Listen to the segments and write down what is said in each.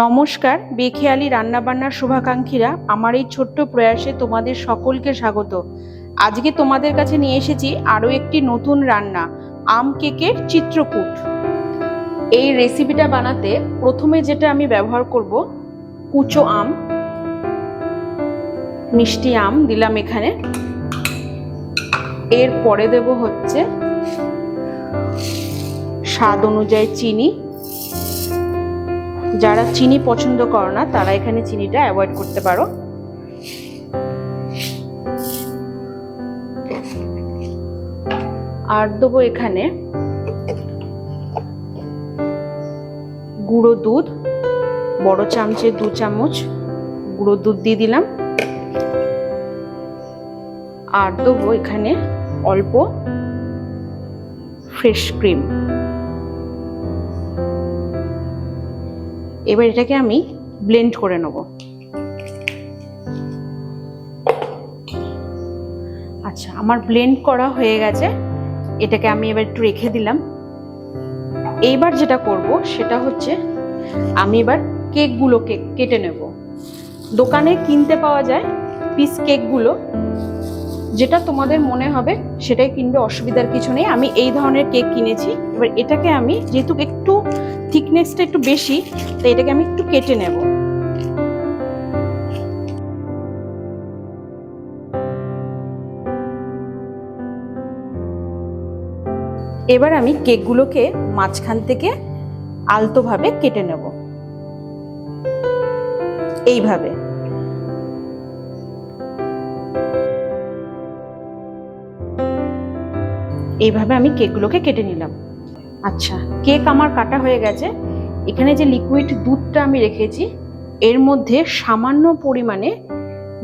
নমস্কার, বেখেয়ালি রান্নাবান্নার শুভাকাঙ্ক্ষীরা, আমার এই ছোট্ট প্রয়াসে তোমাদের সকলকে স্বাগত। আজকে তোমাদের কাছে নিয়ে এসেছি আরও একটি নতুন রান্না, আম কেকের চিত্রকূট। এই রেসিপিটা বানাতে প্রথমে যেটা আমি ব্যবহার করব, কুচো আম, মিষ্টি আম দিলাম এখানে। এর পরে দেব হচ্ছে স্বাদ অনুযায়ী চিনি যারা চিনি পছন্দ করো না, তারা এখানে চিনিটা অ্যাভয়েড করতে পারো। আর দেবো এখানে গুঁড়ো দুধ, বড় চামচে দু চামচ গুঁড়ো দুধ দিয়ে দিলাম। আর দেবো এখানে অল্প ফ্রেশ ক্রিম। এবার এটাকে আমি ব্লেন্ড করে নেব। আচ্ছা আমার ব্লেন্ড করা হয়ে গেছে। এটাকে আমি এবার একটু রেখে দিলাম। এইবার যেটা করব, সেটা হচ্ছে আমি এবার কেকগুলোকে কেটে নেব। দোকানে কিনতে পাওয়া যায় পিস কেকগুলো। যেটা তোমাদের মনে হবে, সেটাই কিনবে, অসুবিধার কিছু নেই। আমি এই ধরনের কেক কিনেছি। এবার এটাকে আমি, যেহেতু একটু থিকনেসটা একটু বেশি তো এটাকে আমি একটু কেটে নেব। এবার আমি কেকগুলোকে মাঝখান থেকে আলতোভাবে কেটে নেব। এইভাবে। এইভাবে আমি কেকগুলোকে কেটে নিলাম। আচ্ছা কেক আমার কাটা হয়ে গেছে। এখানে যে লিকুইড দুধটা আমি রেখেছি, এর মধ্যে সামান্য পরিমাণে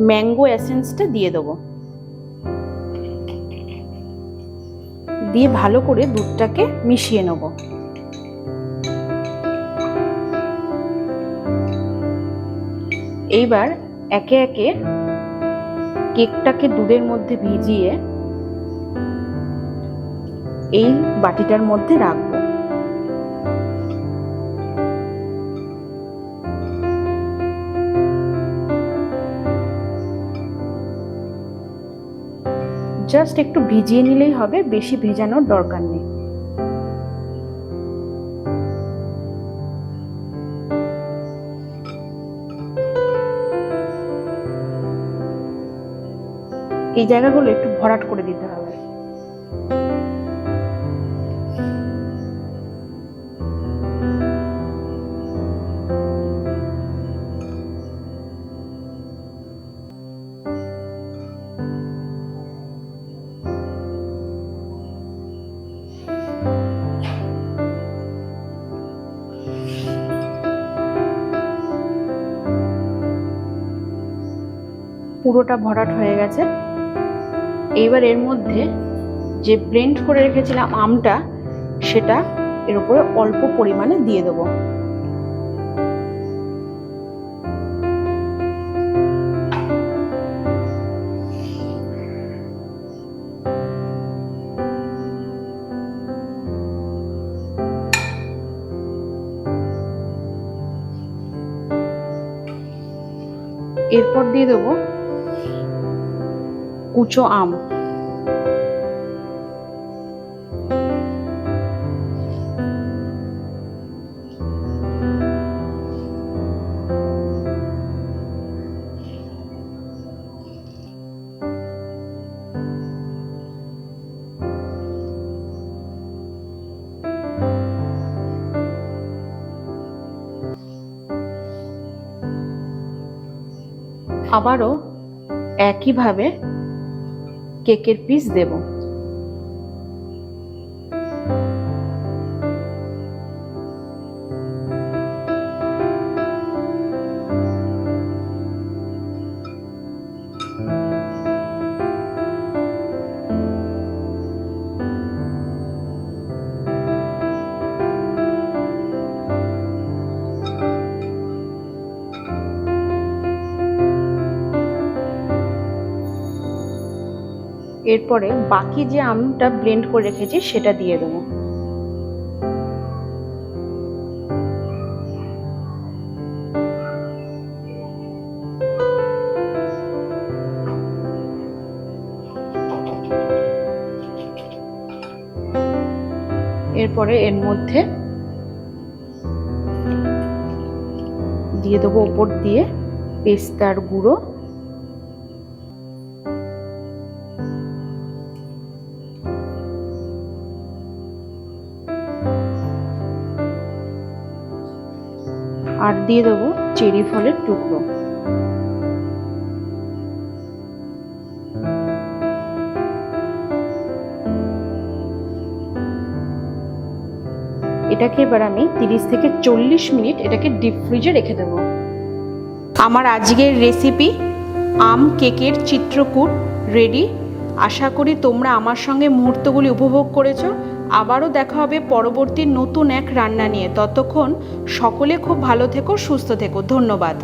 ম্যাঙ্গো অ্যাসেন্সটা দিয়ে দেবো। দিয়ে ভালো করে দুধটাকে মিশিয়ে নেব। এইবার একে একে কেকটাকে দুধের মধ্যে ভিজিয়ে এই বাটিটার মধ্যে রাখব। জাস্ট একটু ভিজিয়ে নিলেই হবে, বেশি ভেজানোর দরকার নেই। এই জায়গাগুলো একটু ভরাট করে দিতে হবে। পুরোটা ভরাট হয়ে গেছে। এইবার এর মধ্যে যে ব্লেন্ড করে রেখেছিলাম আমটা, সেটা এর উপরে অল্প পরিমাণে দিয়ে দেবো। এরপর দিয়ে দেবো কুচো আম। আবারও একইভাবে কেকের পিস দেব। এরপরে বাকি যে আমটা ব্লেন্ড করে রেখেছি, সেটা দিয়ে দেবো। এরপরে এর মধ্যে দিয়ে দেবো ওপর দিয়ে পেস্তার গুঁড়ো। আর দিয়ে দেবো চেরি ফলের টুকরো। এটাকে এবার আমি তিরিশ থেকে চল্লিশ মিনিট এটাকে ডিপ ফ্রিজে রেখে দেবো। আমার আজকের রেসিপি আম কেকের চিত্রকূট রেডি আশা করি তোমরা আমার সঙ্গে মুহূর্তগুলি উপভোগ করেছ। আবারও দেখা হবে পরবর্তী নতুন এক রান্না নিয়ে। ততক্ষণ সকলে খুব ভালো থেকো, সুস্থ থেকো। ধন্যবাদ।